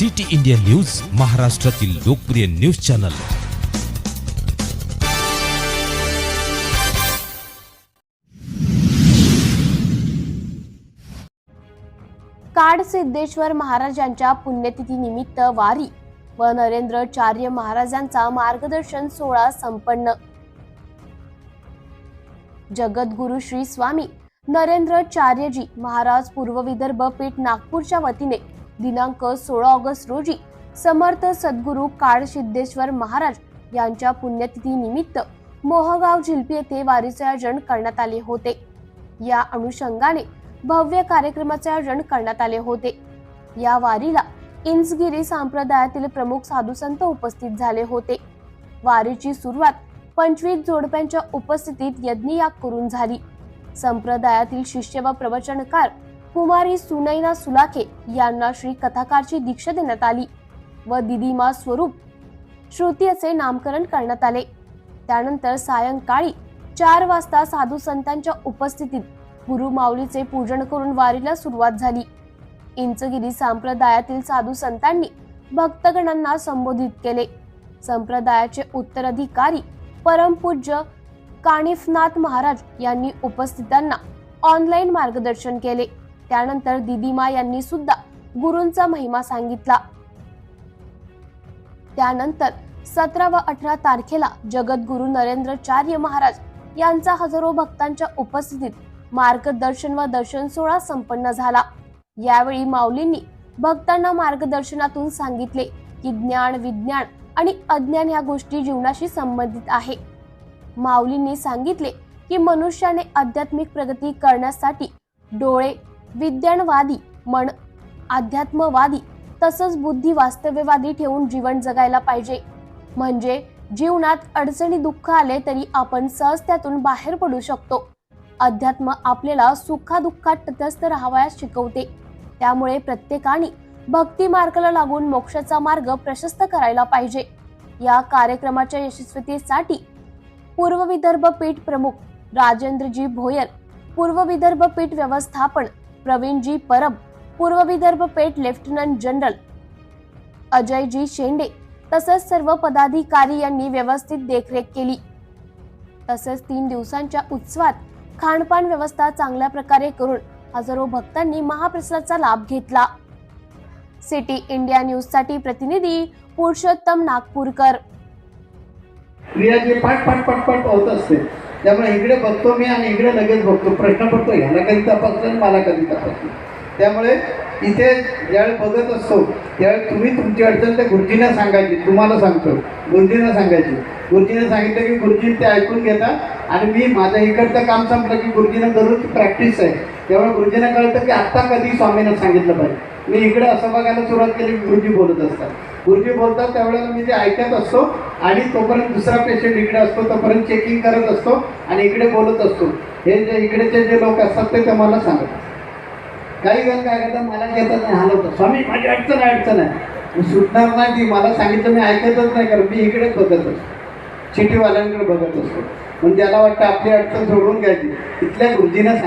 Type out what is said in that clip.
City India news महाराष्ट्रातील लोकप्रिय news channel. काड सिद्धेश्वर महाराजांच्या पुण्यतिथी निमित्त वारी. व नरेंद्रचार्य महाराजांचा मार्गदर्शन सोहळा संपन्न. जगद्गुरु श्री स्वामी नरेंद्रचार्यजी महाराज पूर्व विदर्भ पीठ नागपूरच्या वतीने दिनांक सोळा ऑगस्ट रोजी समर्थ सद्गुरू काळ सिद्धेश्वर महाराज यांच्या पुण्यतिथी निमित्त मोहगाव झिलपी येथे वारीचे आयोजन करण्यात आले होते. या अनुषंगाने भव्य कार्यक्रमाचे आयोजन करण्यात आले होते. या वारीला इंचगिरी संप्रदायातील प्रमुख साधू संत उपस्थित झाले होते. वारीची सुरुवात पंचवीस जोडप्यांच्या उपस्थितीत यज्ञयाग करून झाली. संप्रदायातील शिष्य व प्रवचनकार कुमारी सुनैना सुलाखे यांना श्री कथाकारची दीक्षा देण्यात आली व दिदीमा स्वरूप श्रुती असे नामकरण करण्यात आले. त्यानंतर सायंकाळी चार वाजता साधू संतांच्या उपस्थितीत गुरु माऊलीचे पूजन करून वारीला सुरुवात झाली. इंचगिरी संप्रदायातील साधू संतांनी भक्तगणांना संबोधित केले. संप्रदायाचे उत्तराधिकारी परमपूज्य कानिफनाथ महाराज यांनी उपस्थितांना ऑनलाईन मार्गदर्शन केले. त्यानंतर दिदीमा यांनी सुद्धा गुरूंचा महिमा सांगितला. त्यानंतर सतरा व अठरा तारखेला जगद्गुरु नरेंद्रचार्य महाराज यांचा हजारो भक्तांच्या उपस्थितीत मार्गदर्शन व दर्शन सोहळा संपन्न झाला. यावेळी माऊलींनी भक्तांना मार्गदर्शनातून सांगितले की ज्ञान विज्ञान आणि अज्ञान या गोष्टी जीवनाशी संबंधित आहे. माऊलींनी सांगितले की मनुष्याने आध्यात्मिक प्रगती करण्यासाठी डोळे विज्ञानवादी मन अध्यात्मवादी तसंच बुद्धी वास्तव्यवादी ठेवून जीवन जगायला पाहिजे. म्हणजे जीवनात अडचणी दुःख आले तरी आपण सहज त्यातून बाहेर पडू शकतो. अध्यात्म आपल्याला सुखादुःखात तटस्थ राहावयास शिकवते. त्यामुळे प्रत्येकाने भक्ती मार्गाला लागून मोक्षाचा मार्ग प्रशस्त करायला पाहिजे. या कार्यक्रमाच्या यशस्वीतेसाठी पूर्व विदर्भ पीठ प्रमुख राजेंद्रजी भोयर पूर्व विदर्भ पीठ व्यवस्थापन प्रवीणजी परब पूर्व विदर्भ पेठ लेफ्टनंट जनरल अजयजी शेंडे तसेच सर्व पदाधिकारी यांनी व्यवस्थित देखरेख केली. तसेच तीन दिवसांच्या उत्सवात खानपान व्यवस्था चांगल्या प्रकारे करून हजारो भक्तांनी महाप्रसादाचा लाभ घेतला. सिटी इंडिया न्यूजसाठी प्रतिनिधी पुरुषोत्तम नागपूरकर. क्रिया जे पाठ पाठ पाठ पाठ पावत असते त्यामुळे इकडे बघतो मी आणि इकडे लगेच बघतो. प्रश्न पडतो ह्याला कधी तपासलं आणि मला कधी तपासलं? त्यामुळे इथे ज्यावेळी बघत असतो त्यावेळी तुम्ही तुमची अडचण त्या गुरुजींना सांगायची. तुम्हाला सांगतो गुरुजींना सांगायची. गुरुजीने सांगितलं की गुरुजी ते ऐकून घेतात आणि मी माझं इकडचं काम संपलं की गुरुजीनं दररोज प्रॅक्टिस आहे. त्यामुळे गुरुजींना कळतं की आत्ता कधी स्वामींना सांगितलं पाहिजे. मी इकडे असं बघायला सुरुवात केली की गुरुजी बोलत असतात. गुरुजी बोलतात त्यावेळेला मी ते ऐकत असतो आणि तोपर्यंत दुसरा पेशंट इकडे असतो तोपर्यंत चेकिंग करत असतो आणि इकडे बोलत असतो. हे जे इकडेचे जे लोक असतात ते ते मला सांगतात. काही जण काय करतात मला घेतात नाही हलवतात स्वामी माझी अडचण आहे अडचण आहे. मी सुटणार नाही ती मला सांगितलं मी ऐकतच नाही कारण मी इकडेच बघत असतो. चिठीवाल्यांकडे बघत असतो. पण त्याला वाटतं आपली अडचण सोडून घ्यायची तिथल्या गुरुजीनं सांग